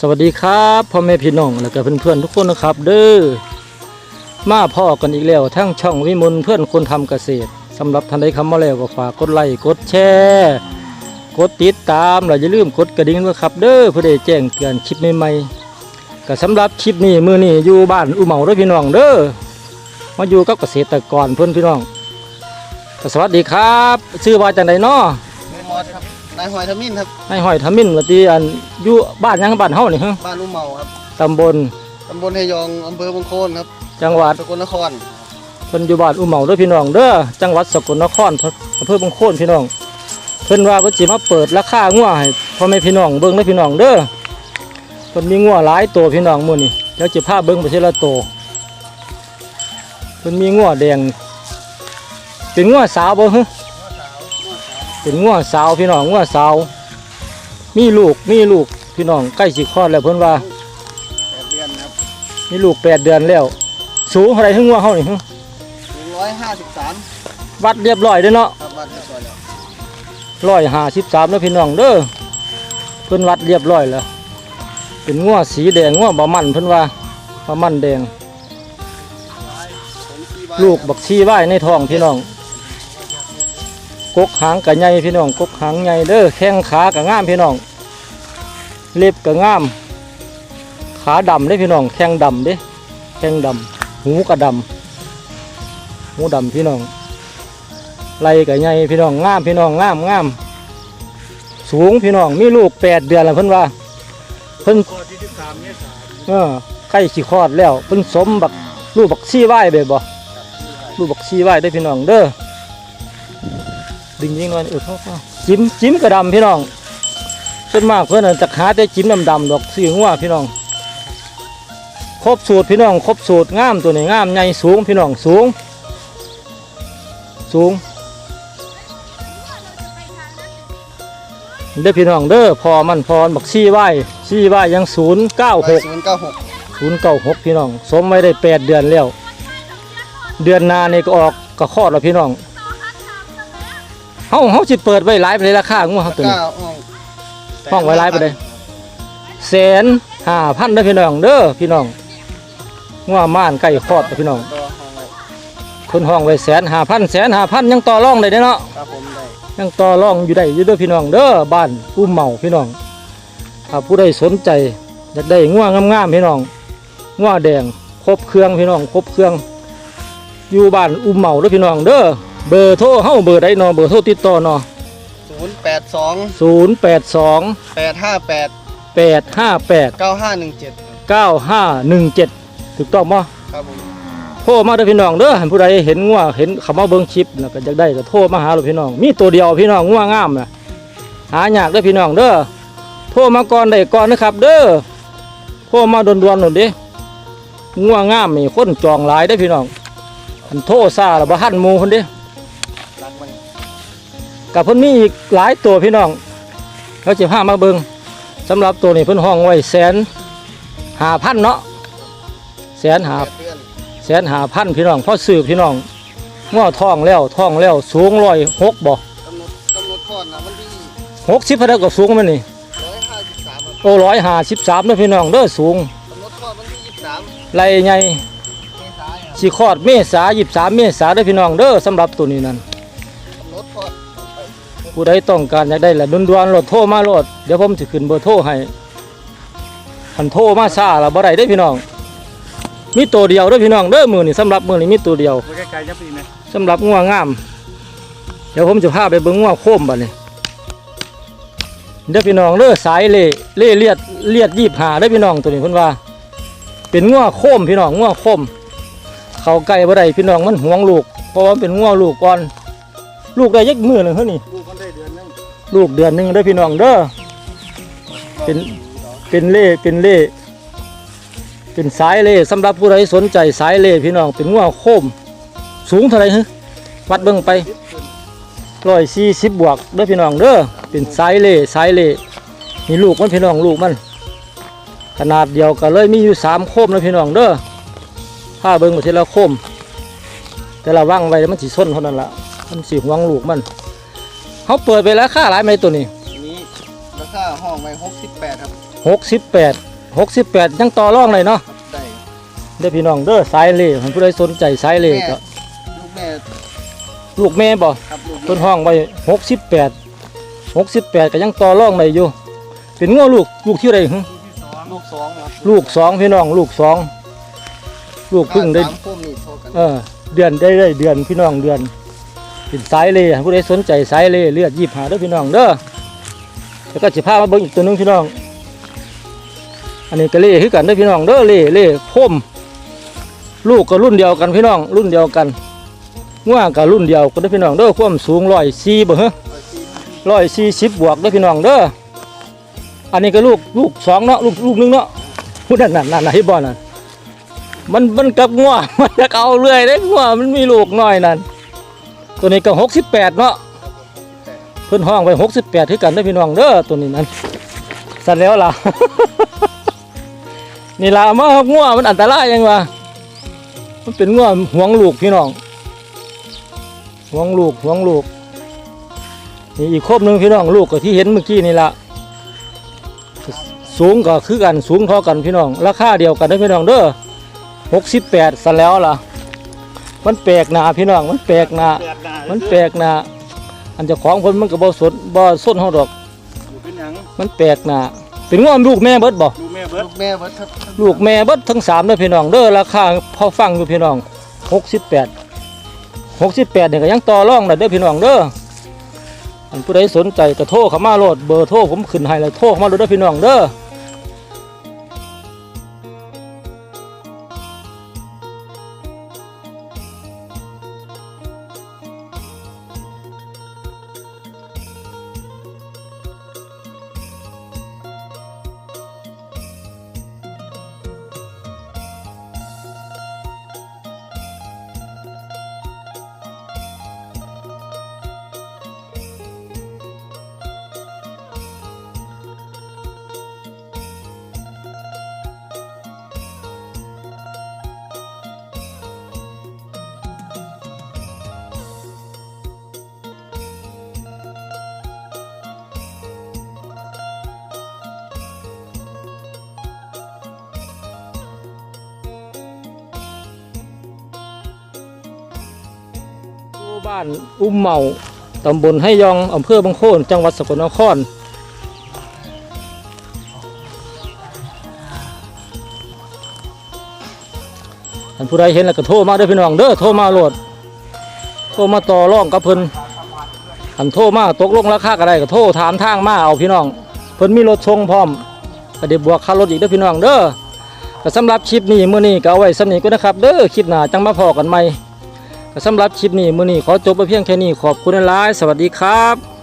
สวัสดีครับพ่อแม่พี่น้องและก็เพื่อนๆทุกคนนะครับ เด้อมาพ่อกันอีกแล้วทั้งช่องวิมลเพื่อนคนทำเกษตรสำหรับท่านใดคำมาแล้วก็ฝากกดไลค์กดแชร์กดติดตามและอย่าลืมกดกระดิ่งด้วยครับ เด้อเพื่อได้แจ้งเตือนคลิปใหม่ๆก็สำหรับคลิปนี้มือนี้อยู่บ้านอุเหมาด้อพี่น้องเด้อมาอยู่กับเกษตรกรเพื่อนพี่น้องสวัสดีครับ ชื่อว่าจังไดเนาะนายมอดครับ นายหอยทมินครับนายห้อยทมินว่าที่อันอยู่บ้านหยังบ้านเฮานี่ฮะบ้านลุงเมาครับตำบลตำบลเฮยองอำเภอบางโคนครับ จังหวัดสกลนครเพิ่นอยู่บ้านอุเหมาเด้อพี่น้องเด้อจังหวัดสกลนครอำเภอบางโคนพี่น้อง เพิ่นว่าเพิ่นสิมาเปิดราคางัวให้พ่อแม่พี่น้องเบิ่งเด้อพี่น้องเด้อเพิ่นมีงัวหลายตัวพี่น้องมื้อนี้เดี๋ยวจะพาเบิ่งไปทีละตัวเพิ่นมีงัวแดงเป็นงัวสาวบ่ฮะ เป็นงัวสาวพี่น้องงัวสาว มีลูกมีลูกพี่น้องใกล้สิคลอดแล้วเพิ่นว่าแปดเดือนครับมีลูกแปดเดือนแล้ว สูงเท่าไหร่ถึงงัวเฮานี่ฮะสูงร้อยห้าสิบสามวัดเรียบร้อยเด้อเนาะครับบ้านเรียบร้อยแล้วร้อยห้าสิบสามแล้วพี่น้องเด้อเพิ่นวัดเรียบร้อยแล้ว เป็นง้วสีแดงง้วบะมันเพิ่นว่าบะมันแดงผมขี่บ้านลูกบักชีไว้ในท้องพี่น้อง กกหางกะใหญ่พี่น้องกกหางใหญ่เด้อแข้งขากะงามพี่น้องเล็บกะงาม ขาดำเด้พี่น้องแข้งดำเด้แข้งดำหูกะดำหูดำพี่น้องไหลกะใหญ่พี่น้องงามพี่น้องงามงามสูงพี่น้องมีลูกแปดเดือนแล้วเพิ่นว่าเพิ่นเออใกล้สิคอดแล้วเพิ่นสมบักลูกบักซี่ไว้เด้บ่ลูกบักซี่ไว้ได้พี่น้องเด้อ ดึงยิงหน่อยเออพ่อพ่อจิ้มจิ้มกระดำพี่น้องส่วนมากเพิ่นน่ะจะหาแต่จิ้มดำๆดอกสีหัวพี่น้อง ครบสูตรพี่น้องครบสูตรงามตัวนี้งามใหญ่สูงพี่น้องสูง สูงเด้อพี่น้องเด้อพอมันพรบักซี่ไว้ซี่ไว้ยังศูนย์เก้าหกศูนย์เก้าหกศูนย์เก้าหกพี่น้อง สมไม่ได้แปดเดือนแล้ว เดือนหนานี่ก็ออกก็คลอดแล้วพี่น้องเฮาเฮาสิเปิดไว้หลายไปเลยราคางัวเฮาตัวนี้เก้าห้องห้องไว้หลายไปเลยแสนห้าพันเด้อพี่น้องเด้อพี่น้องงัวม่านใกล้คลอดแล้วพี่น้องตัวห้องไว้เพิ่นห้องไว้แสนห้าพันแสนห้าพันยังต่อรองได้เด้อเนาะ ครับผมได้ยังต่อรองอยู่ได้อยู่เด้อพี่น้องเด้อบ้านอุ้มเมาพี่น้องถ้าผู้ใดสนใจอยากได้ง่วงงามๆพี่น้องง่วแดงครบเครื่องพี่น้องครบเครื่อง อยู่บ้านอุ้มเมาเด้อพี่น้องเด้อ เบอร์โทรเฮาเบอร์ใดเนาะเบอร์โทรติดต่อเนาะศูนย์แปดสอง0 8 2แปดห้าแปด8 5 8เก้าห้าหนึ่งเจ็ด9 5 1 7ถูกต้องบ่ครับผมโทรมาเด้อพี่น้องเด้อให้ผู้ใดเห็นง่วเห็นเขามาเบิ่งคลิปแล้วก็อยากได้ก็โทรมาหาเราพี่น้อง มีตัวเดียวพี่น้องง่วงามน่ะหายากเด้อพี่น้องเด้อโทรมาก่อนได้ก่อนนะครับ เด้อโทรมาด่วนๆหน่อยดิง่วงามมีคนจองหลายเด้อพี่น้องอันโทรซ่าแล้วบ่ทันหมู่คนเด้รักมัน กับเพิ่นมีอีกหลายตัวพี่น้องเขาจะพามาเบิ่งสำหรับตัวนี้เพิ่นห้องไว้แสนหาพันเนาะแสนหาแปดเดือนแสนหาพันพี่น้องพ่อสืบพี่น้องง้อท้องแล้วท้องแล้วสูงร้อยหกบ่กำหนดกำหนดคลอดนะวันที่หกสิบพนักก็สูงมันนี่ร้อยห้าสิบสามครับโอ้ร้อยห้าสิบสามเด้อพี่น้องเด้อสูงกำหนดคลอดวันที่ยี่สิบสามไรใหญ่เมษายนครับสีคลอดเมษายี่สามเมษาเด้อพี่น้องเด้อสำหรับตัวนี้นั่น ผู้ใดต้องการอยากได้ละด่วนๆโหลดโทรมาโหลดเดี๋ยวผมจะขึ้นเบอร์โทรให้คันโทรมาซาละบ่ได้เด้อพี่น้อง มีตัวเดียวเด้อพี่น้องเด้อมือนี่สำหรับมือนี่มีตัวเดียวไกลๆจะปีไหมสำหรับงัวงาม เดี๋ยวผมจะพาไปเบิ่งงัวโคมบัดนี้เด้อพี่น้องเด้อสายเล่เล่เลียดเลียดยีบหาเด้อพี่น้องตัวนี้เพิ่นว่า เป็นงัวโคมพี่น้องงัวโคม เขาใกล้บ่ได้พี่น้องมันห่วงลูก เพราะว่าเป็นงัวลูกก่อน ลูกได้ยักมือหนึงเท่านี้ลูกมันได้เดือนนึง ลูกเดือนหนึ่งเด้อพี่น้องเด้อเป็นเป็นเล่เป็นเล่เป็นสายเล่สำหรับผู้ใดสนใจสายเล่พี่น้องเป็นงัวโคมสูงเท่าไหร่ฮะวัดเบิ่งไปร้อยสี่สิบบวกเด้อพี่น้องเด้อเป็นสายเล่สายเล่มีลูกมันพี่น้องลูกมัน ขนาดเดียวกันเลยมีอยู่สามโคมนะพี่น้องเด้อถ้าเบิ่งมาทีละโคม แต่ละว่างไว้แล้วมันสิส้นเท่านั้นละมันสิหวงลูกมัน เขาเปิดไปแล้วค่าหลายไหมตัวนี้อันนี้ราคาห้องไว้หกสิบแปดครับหกสิบแปดหกสิบแปดยังต่อรองเลยเนาะได้เด้อพี่น้องเด้อสายเล่ท่านผู้ใดสนใจสายเล่ก็ลูกแม่ลูกแม่บ่ ครับลูกต้นห้องไว้หกสิบแปดหกสิบแปดก็ยังต่อรองได้อยู่ เป็นง้อลูกลูกที่ไรหึลูกสองครับลูกสองพี่น้องลูกสองลูกเพึ่งได้ สามพุ่มนี่เท่ากัน เออเดือนได้ได้เดือนพี่น้องเดือน เป็นสายเล่ผู้ใดสนใจสายเล่เลือดยีบหาเด้อพี่น้องเด้อแล้วก็จะพามาเบิ่งอีกตัวนึงพี่น้อง อันนี้ก็เล่คือกันเด้อพี่น้องเด้อเล่เล่พ่มลูกก็รุ่นเดียวกันพี่น้อง รุ่นเดียวกันง่วงก็รุ่นเดียวกันเด้อพี่น้องเด้อความสูงร้อยสี่บ่ฮะร้อยสี่สิบบวกเด้อพี่น้องเด้ออันนี้ก็ลูกลูกสองเนาะลูกลูกหนึงเนาะพูดนั่นนั่นนั่นให้บ่นั่นมันมันกับงัวมันจะเอาเรื่อยได้งัวมันมีลูกน้อยนั่น ตัวนี้ก็หกสิบแปดเนาะเพิ่อนห้องไปหกสิบแปดที่กันได้พี่น้องเด้อตัวนี้นั่นสั่นแล้วล่ะ นี่ล่ะมางัวมันอันตรายยังวะมันเป็นงัวหวงลูกพี่น้องหวงลูกหวงลูกนี่อีกครบหนึ่งพี่น้องลูกก็ที่เห็นเมื่อกี้นี่ละสูงก็คือกันสูงเท่ากันพี่น้องราคาเดียวกันได้พี่น้องเด้อหกสิบแปดสันแล้วล่ะ มันแปลกหนาพี่น้องมันแปลกหนาแปดหน้ามันแปลกหนาอันเจะของคนมันก็บ่สนบ่ส้นเฮาดอก อยู่เป็นหยังมันแปลกหนาเป็นง้อมลูกแม่เบิดบ่ลูกแม่เบิดลูกแม่เบิดครับลูกแม่เบิดทั้งสามเด้อพี่น้องเด้อราคาพอฟังอยู่พี่น้องหกสิบแปดหกสิบแปดเนี่ยก็ยังต่อรองได้เด้อพี่น้องเด้ออันผู้ใดสนใจก็โทรเข้ามาโลดเบอร์โทรผมขึ้นให้เลยโทรเข้ามาโลดเด้อพี่น้องเด้อ บ้านอุ้มเมาตำบลให้ยองอำเภอบางโคนจังหวัดสกลนครอันผู้ใดเห็นแล้วก็โทรมาเด้พี่น้องเด้อโทรมาโหลดโทรมาต่อร่องกับเพิ่นอันโทรมาตกลงราคาก็ได้ก็โทรถามทางมาเอาพี่น้อง เพิ่นมีรถชงพร้อมก็เดี๋ยวบวกค่ารถอีกเด้อพี่น้องเด้อก็สำหรับคลิปนี้มื้อนี้ก็เอาไว้สำนี้ก็นะครับ เด้อคลิปหน้าจังมาพอกันใหม่ สำหรับคลิปนี้มื้อนี้ขอจบไปเพียงแค่นี้ขอบคุณหลายสวัสดีครับ